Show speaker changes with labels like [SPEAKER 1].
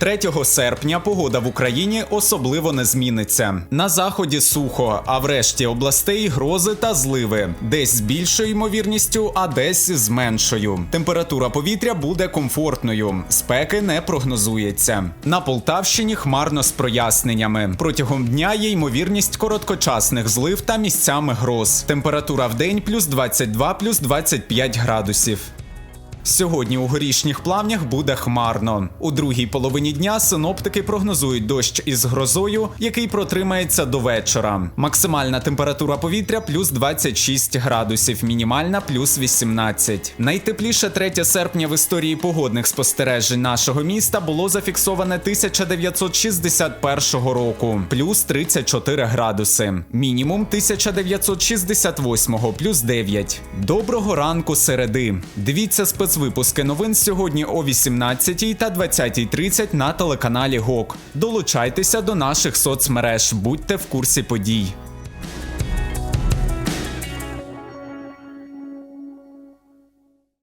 [SPEAKER 1] 3 серпня погода в Україні особливо не зміниться. На заході сухо, а в решті областей грози та зливи. Десь з більшою ймовірністю, а десь з меншою. Температура повітря буде комфортною. Спеки не прогнозується. На Полтавщині хмарно з проясненнями. Протягом дня є ймовірність короткочасних злив та місцями гроз. Температура в день плюс 22, плюс 25 градусів. Сьогодні у горішніх плавнях буде хмарно. У другій половині дня синоптики прогнозують дощ із грозою, який протримається до вечора. Максимальна температура повітря плюс 26 градусів, мінімальна плюс 18. Найтепліше 3 серпня в історії погодних спостережень нашого міста було зафіксоване 1961 року, плюс 34 градуси. Мінімум 1968 плюс 9. Доброго ранку середи. Дивіться спецвипуски новин сьогодні о 18 та 20.30 на телеканалі ГОК. Долучайтеся до наших соцмереж, будьте в курсі подій.